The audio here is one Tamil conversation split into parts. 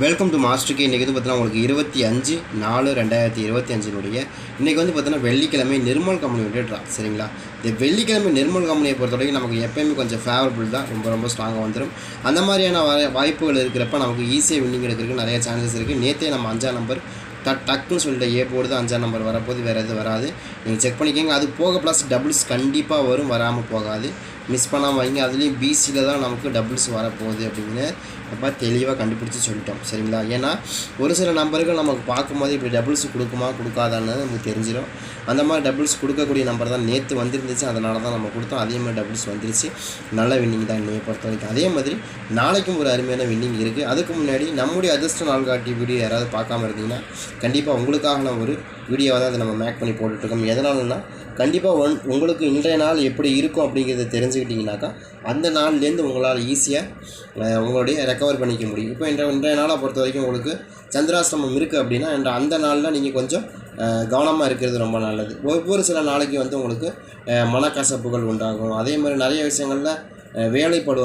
வெல்கம் டு மாஸ்டருக்கு இன்றைக்கி வந்து பார்த்தீங்கன்னா உங்களுக்கு இருபத்தி அஞ்சு நாலு ரெண்டாயிரத்தி இருபத்தி அஞ்சினுடைய இன்றைக்கி வந்து பார்த்தீங்கன்னா வெள்ளிக்கிழமை நிர்மல் கம்பெனியுடைய ட்ரா சரிங்களா? இந்த வெள்ளிக்கிழமை நிர்மல் கம்பெனியை பொறுத்த வரைக்கும் நமக்கு எப்பயுமே கொஞ்சம் ஃபேவரபிள் தான். ரொம்ப ரொம்ப ஸ்ட்ராங்காக வந்துடும் அந்த மாதிரியான வா- வாய்ப்புகள் இருக்கிறப்ப நமக்கு ஈஸியாக வின்னிங் எடுக்கிறதுக்கு நிறைய சான்சஸ் இருக்குது நேற்றே நம்ம அஞ்சாம் நம்பர் டக் டக்குன்னு சொல்லிட்டு ஏ போர்டு தான் அஞ்சாம் நம்பர் வரப்போது வேறு எதுவும் வராது. நீங்கள் செக் பண்ணிக்கோங்க. அது போக ப்ளஸ் டபுள்ஸ் கண்டிப்பாக வரும் வராமல் போகாது. மிஸ் பண்ணாமல் வைங்க. அதுலேயும் பிசியில் தான் நமக்கு டபுள்ஸ் வரப்போகுது அப்படின்னு நம்ம தெளிவாக கண்டுபிடிச்சி சொல்லிட்டோம். சரிங்களா? ஏன்னா ஒரு சில நம்பர்கள் நமக்கு பார்க்கும்போது இப்படி டபுள்ஸ் கொடுக்குமா கொடுக்காதான்னு நமக்கு தெரிஞ்சிடும் அந்த மாதிரி டபுள்ஸ் கொடுக்கக்கூடிய நம்பர் தான் நேற்று வந்துருந்துச்சு. அதனால தான் நம்ம கொடுத்தோம். அதே மாதிரி டபுள்ஸ் வந்துருச்சு. நல்ல வின்னிங் தான் என்னையை பொறுத்த வரைக்கும். அதே மாதிரி நாளைக்கும் ஒரு அருமையான வின்னிங் இருக்குது அதுக்கு முன்னாடி நம்முடைய அதிர்ஷ்ட நாள் காட்டி வீடியோ யாராவது பார்க்காம இருந்தீங்கன்னா கண்டிப்பாக உங்களுக்கான ஒரு வீடியோவை தான் அதை நம்ம மேக் பண்ணி போட்டுட்ருக்கோம். எதனாலன்னா கண்டிப்பாக ஒன் உங்களுக்கு இன்றைய நாள் எப்படி இருக்கும் அப்படிங்கிறத தெரிஞ்சுக்கிட்டிங்கனாக்கா அந்த நாள்லேருந்து உங்களால் ஈஸியாக உங்களுடைய ரெக்கவர் பண்ணிக்க முடியும். இப்போ இன்றைய இன்றைய நாளை பொறுத்த வரைக்கும் உங்களுக்கு சந்திராஷ்டமம் இருக்குது அப்படின்னா என்ற அந்த நாளில் நீங்கள் கொஞ்சம் கவனமாக இருக்கிறது ரொம்ப நல்லது. ஒவ்வொரு சில நாளைக்கு வந்து உங்களுக்கு மனக்கசப்புகள் உண்டாகும். அதே மாதிரி நிறைய விஷயங்களில் அஹ்,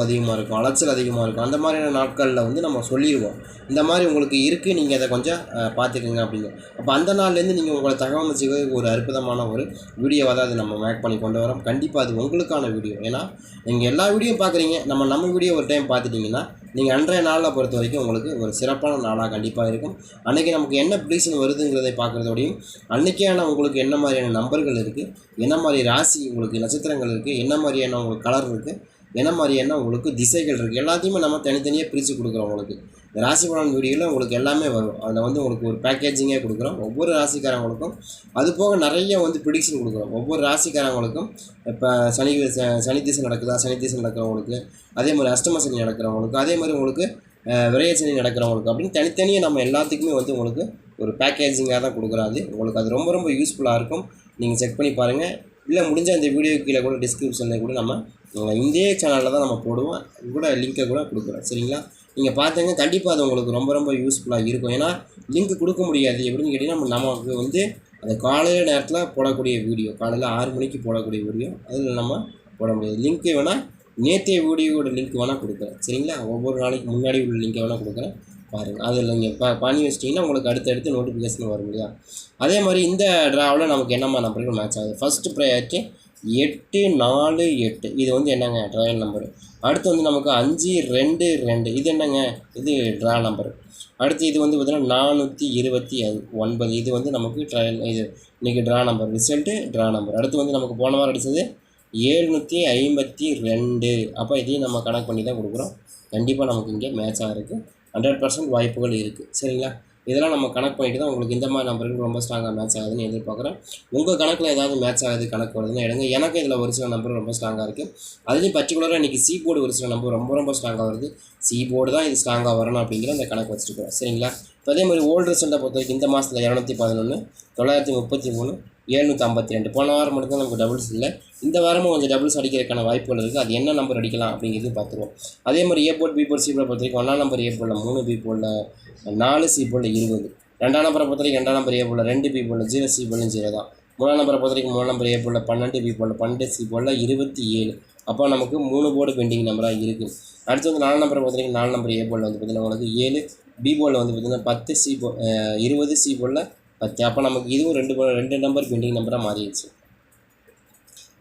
அதிகமாக இருக்கும் அலைச்சல் அதிகமாக இருக்கும். அந்த மாதிரியான நாட்களில் வந்து நம்ம சொல்லிடுவோம் இந்த மாதிரி உங்களுக்கு இருக்குது நீங்கள் அதை கொஞ்சம் பார்த்துக்கோங்க பார்த்துக்குங்க அப்படின்னு. அப்போ அந்த நாள்லேருந்து நீங்கள் உங்களை தகவல் வச்சுக்க ஒரு அற்புதமான ஒரு வீடியோவாக தான் அது நம்ம மேக் பண்ணி கொண்டு வரோம். கண்டிப்பாக அது உங்களுக்கான வீடியோ. ஏன்னா நீங்கள் எல்லா வீடியோ பார்க்குறீங்க. நம்ம நம்ம வீடியோ ஒரு டைம் பார்த்துட்டிங்கன்னா நீங்கள் அன்றைய நாளில் பொறுத்த வரைக்கும் உங்களுக்கு ஒரு சிறப்பான நாளாக கண்டிப்பாக இருக்கும். அன்றைக்கி நமக்கு என்ன ப்ரிடிக்ஷன் வருதுங்கிறதை பார்க்குறதோடையும் அன்றைக்கான உங்களுக்கு என்ன மாதிரியான நம்பர்கள் இருக்குது என்ன மாதிரி ராசி உங்களுக்கு நட்சத்திரங்கள் இருக்குது என்ன மாதிரியான உங்களுக்கு கலர் இருக்குது என்ன மாதிரியான உங்களுக்கு திசைகள் இருக்குது எல்லாத்தையுமே நம்ம தனித்தனியாக பிரித்து கொடுக்குறோம் உங்களுக்கு. இந்த ராசி பலன் வீடியோவில் உங்களுக்கு எல்லாமே வரும். அதில் வந்து உங்களுக்கு ஒரு பேக்கேஜிங்கே கொடுக்குறோம். ஒவ்வொரு ராசிக்காரங்களுக்கும் அது போக நிறைய வந்து ப்ரிடிக்ஷன் கொடுக்குறோம். ஒவ்வொரு ராசிக்காரங்களுக்கும் இப்போ சனி ச- சனி திசை நடக்குதா? சனி திசை நடக்கிறவங்களுக்கு அதே மாதிரி அஷ்டம சனி நடக்கிறவங்களுக்கு அதே மாதிரி உங்களுக்கு அஹ், நடக்கிறவங்களுக்கு அப்படின்னு தனித்தனியாக நம்ம எல்லாத்துக்குமே வந்து உங்களுக்கு ஒரு பேக்கேஜிங்காக தான் கொடுக்குறாது உங்களுக்கு அது ரொம்ப ரொம்ப யூஸ்ஃபுல்லாக இருக்கும். நீங்கள் செக் பண்ணி பாருங்கள் இல்லை முடிஞ்ச இந்த வீடியோ கீழே கூட டிஸ்கிரிப்ஷனில் கூட நம்ம இதே சேனலில் தான் நம்ம போடுவோம். கூட லிங்கை கூட கொடுக்குறோம் சரிங்களா? நீங்கள் பார்த்தீங்க கண்டிப்பாக அது உங்களுக்கு ரொம்ப ரொம்ப யூஸ்ஃபுல்லாக இருக்கும். ஏன்னா லிங்க் கொடுக்க முடியாது. எப்படின்னு கேட்டிங்கன்னா நம்ம நமக்கு வந்து அந்த காலையில் நேரத்தில் போடக்கூடிய வீடியோ காலையில் ஆறு மணிக்கு போடக்கூடிய வீடியோ அதில் நம்ம போட முடியாது. லிங்க்கு வேணால் நேற்றைய வீடியோட லிங்க் வேணால் கொடுக்குறேன். சரிங்களா? ஒவ்வொரு நாளைக்கு முன்னாடி உள்ள லிங்க்கை வேணால் கொடுக்குறேன். பாருங்கள் அதில் நீங்கள் ப பண்ணி வச்சிட்டிங்கன்னா உங்களுக்கு அடுத்தடுத்து நோட்டிஃபிகேஷன் வரும் இல்லையா? அதே மாதிரி இந்த ட்ராவில் நமக்கு என்னம்மா நம்பர்கள் மேட்ச் ஆகுது? ஃபஸ்ட்டு ப்ரையாரிட்டி எட்டு நாலு எட்டு. இது வந்து என்னங்க? ட்ரையல் நம்பரு அடுத்து வந்து நமக்கு அஞ்சு ரெண்டு ரெண்டு. இது என்னங்க? இது ட்ரா நம்பரு அடுத்து இது வந்து பார்த்திங்கன்னா நானூற்றி இருபத்தி ஒன்பது. இது வந்து நமக்கு ட்ரையல் இது இன்றைக்கி draw number result draw number அடுத்து வந்து நமக்கு போன வாரம் அடித்தது ஏழ்நூற்றி ஐம்பத்தி ரெண்டு. அப்போ இதையும் நம்ம கணக்கு பண்ணி தான் கொடுக்குறோம். கண்டிப்பாக நமக்கு இங்கே மேட்ச் இருக்குது ஹண்ட்ரட் பர்சன்ட் வாய்ப்புகள் இருக்குது சரிங்களா? இதெல்லாம் நம்ம கணக்கு பண்ணிட்டு தான் உங்களுக்கு இந்த மாதிரி நம்பருக்கு ரொம்ப ஸ்ட்ராங்காக மேட்ச் ஆகுதுன்னு எதிர்பார்க்குறேன். உங்கள் கணக்கில் ஏதாவது மேட்ச் ஆகுது கணக்கு வருதுன்னு எடுங்க. எனக்கு இதில் ஒரு சில நம்பர் ரொம்ப ஸ்ட்ராங்காக இருக்குது அதுலேயும் பர்டிகுலராக இன்றைக்கி சி போர்டு ஒரு சில நம்பர் ரொம்ப ரொம்ப ஸ்ட்ராங்காக வருது. சி போர்டு தான் இது ஸ்ட்ராங்காக வரணும் அப்படிங்கிற அந்த கணக்கு வச்சுருக்கோம் சரிங்களா? இப்போ அதே மாதிரி ஓல்டு ரிசல்ட்டை பொறுத்த வரைக்கும் இந்த மாதத்தில் இரநூத்தி பதினொன்று தொள்ளாயிரத்தி முப்பத்தி மூணு எழுநூற்றி ஐம்பத்தி ரெண்டு. போன வாரம் மட்டும் தான் நமக்கு டபுள்ஸ் இல்லை. இந்த வாரமும் கொஞ்சம் டபுள்ஸ் அடிக்கிறதுக்கான வாய்ப்புகள் இருக்குது அது என்ன நம்பர் அடிக்கலாம் அப்படிங்கிறது பார்த்துருவோம். அதே மாதிரி A board B board C board பொறுத்த வரைக்கும் ஒன்றாம் நம்பர் ஏ போர்டில் மூணு பி போர்டில் நாலு சி போர்டில் இருபது. ரெண்டாம் நம்பரை பொறுத்த வரைக்கும் ரெண்டாம் நம்பர் ஏ போர்டில் ரெண்டு பி போர்டில் ஜீரோ சி போர்டில் ஜீரோ தான். மூணாம் நம்பரை பொறுத்த வரைக்கும் நம்பர் ஏ போர்டில் பன்னெண்டு பி போர்டில் பன்னெண்டு சி போர்டில் இருபத்தி ஏழு. அப்போ நமக்கு மூணு போர்டு பெண்டிங் நம்பராக இருக்குது அடுத்து வந்து நாலு நம்பரை பொறுத்த வரைக்கும் நாலு நம்பர் ஏ போர்டில் வந்து பார்த்திங்கன்னா உங்களுக்கு ஏழு பி போர்டில் வந்து பார்த்திங்கன்னா பத்து சி போ இருபது சி போர்டில் பத்து. அப்போ நமக்கு இதுவும் ரெண்டு ரெண்டு நம்பர் பெண்டிங் நம்பராக மாறிடுச்சு.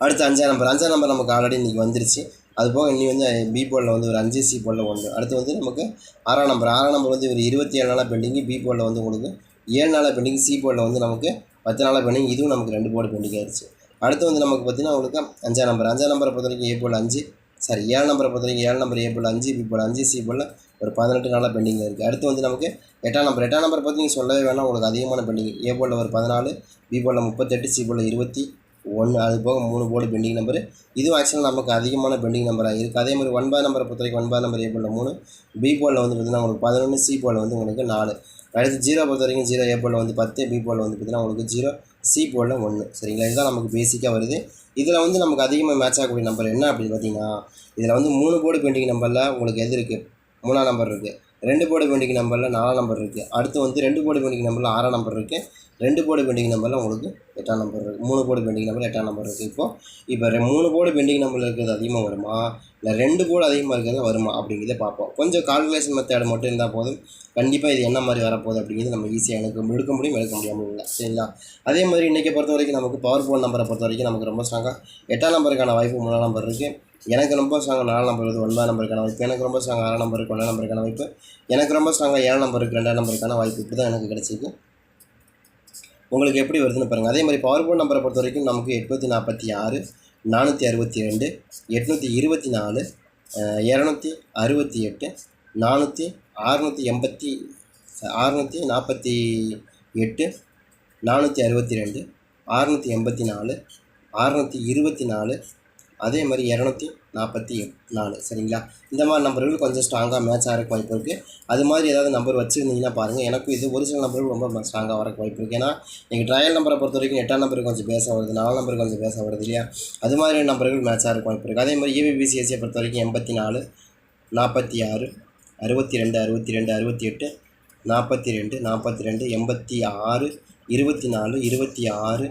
அடுத்து அஞ்சாம் நம்பர் அஞ்சாம் நம்பர் நமக்கு ஆல்ரெடி இன்றைக்கி வந்துருச்சு அது போக இன்னி வந்து பி போர்டில் வந்து ஒரு அஞ்சு சி போர்டில் ஒன்று அடுத்து வந்து நமக்கு ஆறாம் நம்பர் ஆறாம் நம்பர் வந்து ஒரு இருபத்தி ஏழு நாளாக பெண்டிங்கு பி போர்டில் வந்து உங்களுக்கு ஏழு நாளாக பெண்டிங் சி போர்டில் வந்து நமக்கு பத்து நாளாக பெண்டிங் இதுவும் நமக்கு ரெண்டு போர்டு பெண்டிங் ஆயிடுச்சு அடுத்து வந்து நமக்கு பார்த்தீங்கன்னா உங்களுக்கு அஞ்சாம் நம்பர் அஞ்சாம் நம்பரை பொறுத்த வரைக்கும் ஏ போர்டில் அஞ்சு சாரி ஏழு நம்பரை பொறுத்த வரைக்கும் ஏழு நம்பர் ஏ போல் அஞ்சு பி போல் அஞ்சு சி போல் ஒரு பதினெட்டு நாளாக பெண்டிங்கில் இருக்குது அடுத்து வந்து நமக்கு எட்டாம் நம்பர் எட்டாம் நம்பர் பற்றி நீங்கள் சொல்லவே வேணாம் உங்களுக்கு அதிகமான பெண்டிங் ஏ போலில் ஒரு பதினாலு பி போலில் முப்பத்தெட்டு சி போர்டில் இருபத்தி ஒன்று அது போக மூணு போர்டு பெண்டிங் நம்பர் இதுவும் ஆக்சுவலாக நமக்கு அதிகமான பெண்டிங் நம்பராக இருக்குது அதே மாதிரி ஒன்பது நம்பரை பொறுத்த வரைக்கும் ஒன்பது நம்பர் ஏ போர்டில் மூணு பி போர்டில் வந்து பார்த்திங்கன்னா உங்களுக்கு பதினொன்று சி போர்டில் வந்து உங்களுக்கு நாலு. அடுத்து ஜீரோ பொறுத்த வரைக்கும் ஜீரோ ஏ போர்டில் வந்து பத்து பி போர்டில் வந்து பார்த்திங்கன்னா உங்களுக்கு ஜீரோ சி போர்டில் ஒன்று சரிங்களா? இதுதான் நமக்கு பேசிக்காக வருது. இதில் வந்து நமக்கு அதிகமாக மேட்ச் ஆகக்கூடிய நம்பர் என்ன அப்படின்னு பார்த்தீங்கன்னா இதில் வந்து மூணு போர்டு பெண்டிங் நம்பரில் உங்களுக்கு எது இருக்குது மூணாம் நம்பர் இருக்குது ரெண்டு போர்டு பெண்டிங் நம்பரில் நாலாம் நம்பர் இருக்குது அடுத்து வந்து ரெண்டு போர்டு பெண்டிங் நம்பரில் ஆறாம் நம்பர் இருக்குது ரெண்டு போர்டு பெண்டிங் நம்பரில் உங்களுக்கு எட்டாம் நம்பர் இருக்குது மூணு போர்டு பெண்டிங் நம்பர் எட்டாம் நம்பர் இருக்குது இப்போ இப்போ ரெ- மூணு போர்டு பெண்டிங் நம்பரில் இருக்கிறது அதிகமாக வருமா? இல்லை ரெண்டு போர்டு அதிகமாக இருக்கிறது வருமா? அப்படிங்கிறத பார்ப்போம். கொஞ்சம் கால்குலேஷன் மெத்தேடு மட்டும் இருந்தால் போதும். கண்டிப்பாக இது என்ன மாதிரி வரப்போகுது அப்படிங்கிறது நம்ம ஈஸியாக எனக்கு எடுக்க முடியும் எடுக்க முடியாமல் இல்லை. சரிங்களா? அதே மாதிரி இன்றைக்கி பொறுத்த வரைக்கும் நமக்கு பவர் ஃபோன் நம்பரை பொறுத்த வரைக்கும் நமக்கு ரொம்ப ஸ்ட்ராங்காக எட்டாம் நம்பருக்கான வாய்ப்பு மூணாம் நம்பர் இருக்குது எனக்கு ரொம்ப ஸ்ட்ராங்காக நாலு நம்பர் இருக்குது ஒன்பது நம்பருக்கான வாய்ப்பு. எனக்கு ரொம்ப ஸ்ட்ராங்காக ஆறு நம்பருக்கு ஒன்றாம் நம்பருக்கான வாய்ப்பு. எனக்கு ரொம்ப ஸ்ட்ராங்காக ஏழு நம்பருக்கு ரெண்டாம் நம்பருக்கான வாய்ப்பு. இப்படி தான் எனக்கு கிடச்சிது உங்களுக்கு எப்படி வருதுன்னு பாருங்கள் அதே மாதிரி பவர் போர்ட் நம்பரை பொறுத்த வரைக்கும் நமக்கு எட்நூற்றி நாற்பத்தி ஆறு நானூற்றி அறுபத்தி ரெண்டு எட்நூற்றி இருபத்தி நாலு இரநூத்தி அறுபத்தி எட்டு நானூற்றி அறுநூற்றி எண்பத்தி அறுநூற்றி நாற்பத்தி எட்டு நானூற்றி அறுபத்தி ரெண்டு அறுநூற்றி எண்பத்தி நாலு அறுநூற்றி இருபத்தி நாலு அதே மாதிரி இரநூத்தி நாற்பத்தி நாலு சரிங்களா? இந்த மாதிரி நம்பர்கள் கொஞ்சம் ஸ்ட்ராங்காக மேட்ச் ஆகிறக்கு வாய்ப்பு இருக்குது அது மாதிரி ஏதாவது நம்பர் வச்சுருந்தீங்கன்னா பாருங்கள் எனக்கும் இது ஒரு சில நம்பர்கள் ரொம்ப ஸ்ட்ராங்காக வரக்கு வாய்ப்பு இருக்குது ஏன்னா நீங்கள் ட்ரையல் நம்பரை பொறுத்த வரைக்கும் எட்டாம் நம்பருக்கு கொஞ்சம் பேச வருது நாலு நம்பருக்கு கொஞ்சம் பேச வருது இல்லையா? அது மாதிரி நம்பர்கள் மேட்ச் ஆகிறக்கு வாய்ப்பு இருக்குது அதே மாதிரி ஏபிபிசிஎஸ்சியை பொறுத்த வரைக்கும் எண்பத்தி நாலு நாற்பத்தி ஆறு அறுபத்தி ரெண்டு அறுபத்தி ரெண்டு அறுபத்தி எட்டு நாற்பத்தி ரெண்டு நாற்பத்தி ரெண்டு எண்பத்தி ஆறு இருபத்தி நாலு இருபத்தி ஆறு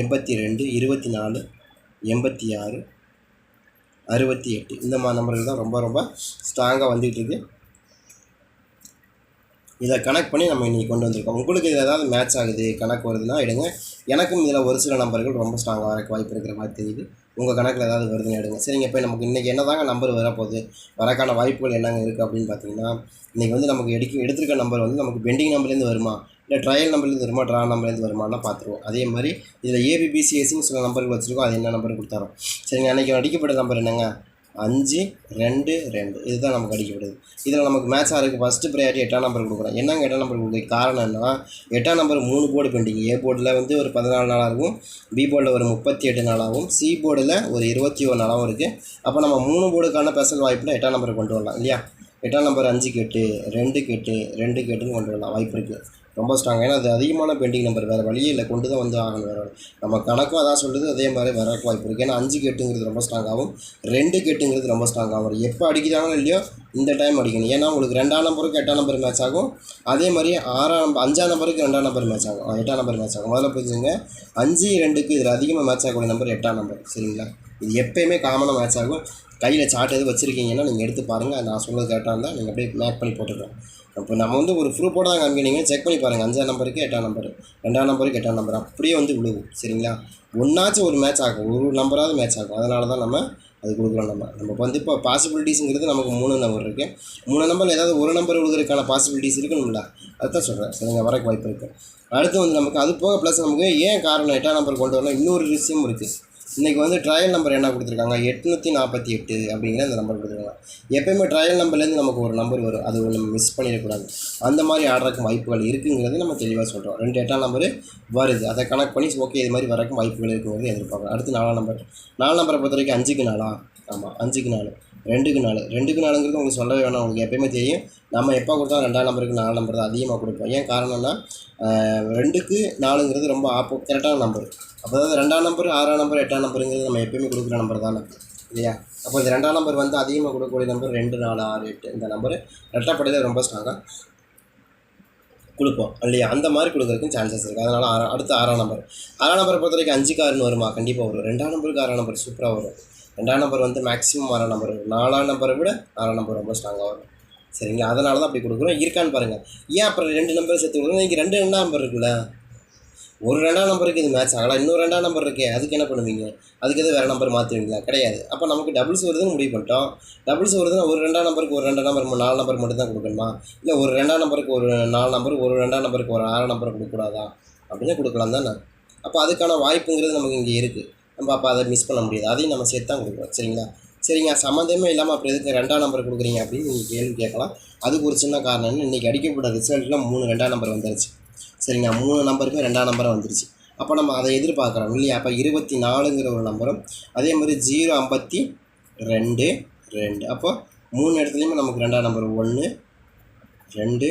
எண்பத்தி ரெண்டு இருபத்தி நாலு எண்பத்தி ஆறு அறுபத்தி எட்டு. இந்த மாதிரி நம்பர்கள் தான் ரொம்ப ரொம்ப ஸ்ட்ராங்காக வந்துகிட்டு இருக்குது இதை கனெக்ட் பண்ணி நம்ம இன்றைக்கி கொண்டு வந்திருக்கோம். உங்களுக்கு இதில் ஏதாவது மேட்ச் ஆகுது கணக்கு வருதுன்னா எடுங்க. எனக்கும் இதில் ஒரு சில நம்பர்கள் ரொம்ப ஸ்ட்ராங்காக வரக்கு வாய்ப்பு இருக்கிற மாதிரி தெரியுது. உங்கள் கணக்கில் ஏதாவது வருதுன்னு எடுங்க. சரிங்க இப்போ நமக்கு இன்றைக்கி என்ன தாங்க நம்பர் வரப்போகுது? வரக்கான வாய்ப்புகள் என்னங்க இருக்குது அப்படின்னு பார்த்தீங்கன்னா இன்றைக்கி வந்து நமக்கு எடுக்க எடுத்திருக்க நம்பர் வந்து நமக்கு பெண்டிங் நம்பர்லேருந்து வருமா? இல்லை ட்ரையல் நம்பர்லேருந்து வருமா ட்ரா நம்பர்லேருந்து வருமானா பார்த்துருவோம். அதே மாதிரி இதில் ஏபிபிசிஎஸ்சின்னு சில நம்பர்கள் வச்சுருக்கோம். அது என்ன நம்பர் கொடுத்தாரோம் சரிங்க அன்றைக்கி அடிக்கப்பட்ட நம்பர் என்னங்க? அஞ்சு ரெண்டு ரெண்டு. இதுதான் நமக்கு அடிக்கப்படுது. இதில் நமக்கு மேட்ச் ஆகிறதுக்கு ஃபஸ்ட்டு ப்ரையாரிட்டி எட்டாம் நம்பர் கொடுக்குறோம். என்னங்க எட்டாம் நம்பர் கொடுக்குறது? காரணம் என்னன்னா எட்டாம் நம்பர் மூணு போர்டு பெண்டிங் ஏ போர்டில் வந்து ஒரு பதினாலு நாளாகவும் பி போர்டில் ஒரு முப்பத்தி எட்டு நாளாகவும் சி போர்டில் ஒரு இருபத்தி ஒரு நாளாகவும் இருக்குது அப்போ நம்ம மூணு போர்டுக்கான ஸ்பெஷல் வாய்ப்பில் எட்டாம் நம்பர் கொண்டு வரலாம் இல்லையா? எட்டாம் நம்பர் அஞ்சு கேட்டு ரெண்டு கெட்டு ரெண்டு கெட்டுன்னு கொண்டு வரலாம். வாய்ப்பு இருக்குது ரொம்ப ஸ்ட்ராங் ஏன்னா அது அதிகமான பெண்டிங் நம்பர் வேறு வழியே இல்லை. கொண்டு தான் வந்து ஆகணும் வேறு நம்ம கணக்கும் அதான் சொல்லுது அதே மாதிரி வரக்கு வாய்ப்பு இருக்குது ஏன்னா அஞ்சு கெட்டுங்கிறது ரொம்ப ஸ்ட்ராங்காகவும் ரெண்டு கெட்டுங்கிறது ரொம்ப ஸ்ட்ராங்காகவும் எப்போ அடிக்கிறாங்களோ இல்லையோ இந்த டைம் அடிக்கணும். ஏன்னா உங்களுக்கு ரெண்டாம் நம்பருக்கு எட்டாம் நம்பர் மேட்ச் ஆகும். அதே மாதிரி ஆறாம் நம்பர் அஞ்சாம் நம்பருக்கு ரெண்டாம் நம்பர் மேட்ச் ஆகும். எட்டாம் நம்பர் மேட்ச் ஆகும். முதல்ல புரிஞ்சுங்க. அஞ்சு ரெண்டுக்கு இதில் அதிகமாக மேட்ச் ஆகக்கூடிய நம்பர் எட்டாம் நம்பர் சரிங்களா? இது எப்பயுமே காமனாக மேட்ச் ஆகும். கையில் சார்ட் எது வச்சுருக்கீங்கன்னா நீங்கள் எடுத்து பாருங்கள் நான் சொன்னது கரெக்டாக இருந்தால் நீங்கள் அப்படியே மேக் பண்ணி போட்டுக்கலாம். அப்போ நம்ம வந்து ஒரு ப்ரூஃபோட தான் காமிக்கிறீங்க செக் பண்ணி பாருங்கள் அஞ்சாம் நம்பருக்கு எட்டாம் நம்பர் ரெண்டாம் நம்பருக்கு எட்டாம் நம்பர் அப்படியே வந்து விழுகும் சரிங்களா? ஒன்றாச்சும் ஒரு மேட்ச் ஆகும். ஒரு நம்பராவது மேட்ச் ஆகும். அதனால தான் நம்ம அது கொடுக்குறோம் நம்ம. நம்ம வந்து இப்போ பாசிபிலிட்டிஸுங்கிறது நமக்கு மூணு நம்பர் இருக்குது மூணு நம்பரில் ஏதாவது ஒரு நம்பர் விழுகிறதுக்கான பாசிபிலிட்டிஸ் இருக்கணும்ல அதுதான் சொல்கிறேன் சரிங்க வரக்கு வாய்ப்பு இருக்குது அடுத்து வந்து நமக்கு அது போக ப்ளஸ் நமக்கு ஏன் காரணம் எட்டாம் நம்பர் கொண்டு வரணும்? இன்னொரு விஷயம் இருக்குது இன்றைக்கி வந்து ட்ரையல் நம்பர் என்ன கொடுத்துருக்காங்க? எட்நூற்றி நாற்பத்தி எட்டு அப்படிங்கிற அந்த நம்பர் கொடுத்துருக்காங்க. எப்பயுமே ட்ரையல் நம்பர்லேருந்து நமக்கு ஒரு நம்பர் வரும். அது நம்ம மிஸ் பண்ணிடக்கூடாது. அந்த மாதிரி ஆடுறதுக்கு வாய்ப்புகள் இருக்குங்கிறது நம்ம தெளிவாக சொல்கிறோம் ரெண்டு எட்டாம் நம்பர் வருது. அதை கனெக்ட் பண்ணி ஓகே இது மாதிரி வரக்கும் வாய்ப்புகள் இருக்குங்கிறது எதிர்பார்க்குறோம் அடுத்து நாலாம் நம்பர் நாலாம் நம்பரை பொறுத்த வரைக்கும் அஞ்சுக்கு நாளா ஆமாம் அஞ்சுக்கு நாலு. ரெண்டுக்கு நாலு ரெண்டுக்கு நாலுங்கிறது உங்களுக்கு சொல்லவே வேணாம். உங்களுக்கு எப்பயுமே தெரியும். நம்ம எப்போ கொடுத்தாலும் ரெண்டாம் நம்பருக்கு நாலு நம்பர் தான் அதிகமாக கொடுப்போம். ஏன் காரணம்னா ரெண்டுக்கு நாலுங்கிறது ரொம்ப ஆப்போ கரெக்டான நம்பர் அப்போ அதாவது ரெண்டாம் நம்பர் ஆறாம் நம்பர் எட்டாம் நம்பருங்கிறது நம்ம எப்பயுமே கொடுக்குற நம்பர் தானே. இல்லையா? அப்போ இந்த ரெண்டாம் நம்பர் வந்து அதிகமாக கொடுக்கக்கூடிய நம்பர் ரெண்டு நாலு ஆறு எட்டு இந்த நம்பர் ரெட்டப்படையில் ரொம்ப ஸ்ட்ராங்காக கொடுப்போம். இல்லையா? அந்த மாதிரி கொடுக்குறதுக்கும் சான்சஸ் இருக்குது அதனால் ஆறா அடுத்து ஆறாம் நம்பர் ஆறாம் நம்பரை பொறுத்த வரைக்கும் அஞ்சுக்கு ஆறுன்னு வருமா? கண்டிப்பாக வரும். ரெண்டாம் நம்பருக்கு ஆறாம் நம்பர் சூப்பராக வரும். ரெண்டாம் நம்பர் வந்து மேக்ஸிமம் ஆறாம் நம்பர் நாலாம் நம்பரை விட ஆறாம் நம்பர் ரொம்ப ஸ்ட்ராங்காக வரும். சரிங்களா? அதனால தான் அப்படி கொடுக்குறோம். இருக்கான்னு பாருங்கள் ஏன் அப்புறம் ரெண்டு நம்பர் சேர்த்து கொடுக்குறோம்? இங்கே ரெண்டு ரெண்டாம் நம்பர் இருக்குல்ல? ஒரு ரெண்டாம் நம்பருக்கு இது மேட்ச் ஆகலாம் இன்னொரு ரெண்டாம் நம்பர் இருக்கே. அதுக்கு என்ன பண்ணுவீங்க? அதுக்கு எதுவும் வேறு நம்பர் மாற்றுவீங்களா கிடையாது. அப்போ நமக்கு டபுள்ஸ் வருதுன்னு முடிவு பண்ணிட்டோம். டபுள்ஸ் வருதுன்னா ஒரு ரெண்டாம் நம்பருக்கு ஒரு ரெண்டாம் நம்பர் நாலு நம்பர் மட்டும் தான் கொடுக்கணுமா? இல்லை ஒரு ரெண்டாம் நம்பருக்கு ஒரு நாலு நம்பர் ஒரு ரெண்டாம் நம்பருக்கு ஒரு ஆறாம் நம்பர் கொடுக்கக்கூடாதா? அப்படின்னு கொடுக்கலாம் தானே. அப்போ அதுக்கான வாய்ப்புங்கிறது நமக்கு இங்கே இருக்குது நம்ம அப்போ அதை மிஸ் பண்ண முடியாது. அதையும் நம்ம சேர்த்து தான் கொடுக்குறோம் சரிங்களா? சரிங்க சம்மந்தமே இல்லாமல் அப்புறம் எதுக்கு ரெண்டாம் நம்பர் கொடுக்குறீங்க அப்படின்னு நீங்கள் கேள்வி கேட்கலாம். அதுக்கு ஒரு சின்ன காரணம் இன்றைக்கி அடிக்கப்பட்ட ரிசல்ட்டில் மூணு ரெண்டாம் நம்பர் வந்துருச்சு. சரிங்க மூணு நம்பருமே ரெண்டாம் நம்பராக வந்துருச்சு. அப்போ நம்ம அதை எதிர்பார்க்குறோம் இல்லையா? அப்போ இருபத்தி நாலுங்கிற ஒரு நம்பரும் அதே மாதிரி ஜீரோ ஐம்பத்தி ரெண்டு ரெண்டு. அப்போ மூணு இடத்துலையுமே நமக்கு ரெண்டாம் நம்பர் ஒன்று ரெண்டு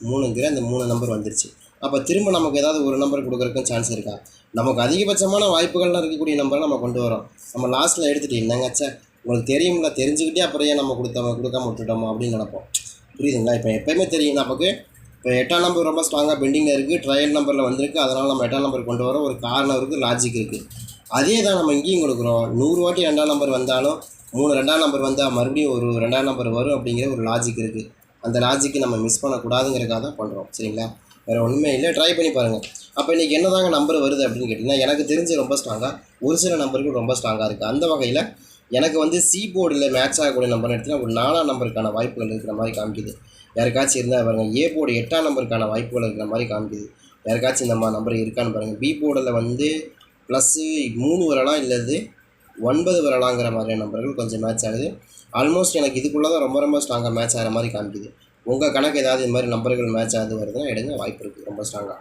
மூணுங்கிற அந்த மூணு நம்பர் வந்துருச்சு. அப்போ திரும்ப நமக்கு ஏதாவது ஒரு நம்பர் கொடுக்குறதுக்கும் சான்ஸ் இருக்கா? நமக்கு அதிகபட்சமான வாய்ப்புகள்லாம் இருக்கக்கூடிய நம்பரை நம்ம கொண்டு வரோம். நம்ம லாஸ்ட்டில் எடுத்துகிட்டு என்னங்கச்சா உங்களுக்கு தெரியும்ல தெரிஞ்சுக்கிட்டே அப்புறம் ஏன் நம்ம கொடுத்தோம் கொடுக்காம விட்டுட்டோமோ அப்படின்னு நினைப்போம். புரியுதுங்களா? இப்போ எப்போயுமே தெரியும் நமக்கு. இப்போ எட்டாம் நம்பர் ரொம்ப ஸ்ட்ராங்காக பெண்டிங்கில் இருக்குது ட்ரையல் நம்பரில் வந்திருக்கு. அதனால் நம்ம எட்டாம் நம்பர் கொண்டு வரோம். ஒரு காரணம் இருக்குது லாஜிக் இருக்குது அதே தான் நம்ம இங்கேயும் கொடுக்குறோம். நூறு வாட்டி ரெண்டாம் நம்பர் வந்தாலும் மூணு ரெண்டாம் நம்பர் வந்தால் மறுபடியும் ஒரு ரெண்டாம் நம்பர் வரும் அப்படிங்கிற ஒரு லாஜிக் இருக்குது அந்த லாஜிக்கு நம்ம மிஸ் பண்ணக்கூடாதுங்கிறக்காக தான் பண்ணுறோம் சரிங்களா? வேறு ஒன்றுமே இல்லை. ட்ரை பண்ணி பாருங்கள் அப்போ இன்றைக்கி என்ன தாங்க நம்பர் வருது அப்படின்னு கேட்டிங்கன்னா எனக்கு தெரிஞ்சு ரொம்ப ஸ்ட்ராங்காக ஒரு சில நம்பருக்கு ரொம்ப ஸ்ட்ராங்காக இருக்குது அந்த வகையில் எனக்கு வந்து சி போர்டில் மேட்ச் ஆகக்கூடிய நம்பர்னு எடுத்தீங்கன்னா ஒரு நாலாம் நம்பருக்கான வாய்ப்புகள் இருக்கிற மாதிரி காமிக்குது. யாருக்காச்சும் இருந்தால் பாருங்கள் ஏ போர்டு எட்டாம் நம்பருக்கான வாய்ப்புகள் இருக்கிற மாதிரி காமிக்குது. யாருக்காச்சும் இந்த மாதிரி நம்பர் இருக்கான்னு பாருங்கள் பி போர்டில் வந்து ப்ளஸ்ஸு மூணு வரலாம் இல்லது ஒன்பது வரலாங்கிற மாதிரியான நம்பர்கள் கொஞ்சம் மேட்ச் ஆகுது. ஆல்மோஸ்ட் எனக்கு இதுக்குள்ளே தான் ரொம்ப ரொம்ப ஸ்ட்ராங்காக மேட்ச் ஆகிற மாதிரி காமிக்குது. உங்கள் கணக்கு ஏதாவது இந்த மாதிரி நம்பர்கள் மேட்ச் ஆகுது வருதுன்னா எடுங்க. வாய்ப்பு இருக்குது ரொம்ப ஸ்ட்ராங்காக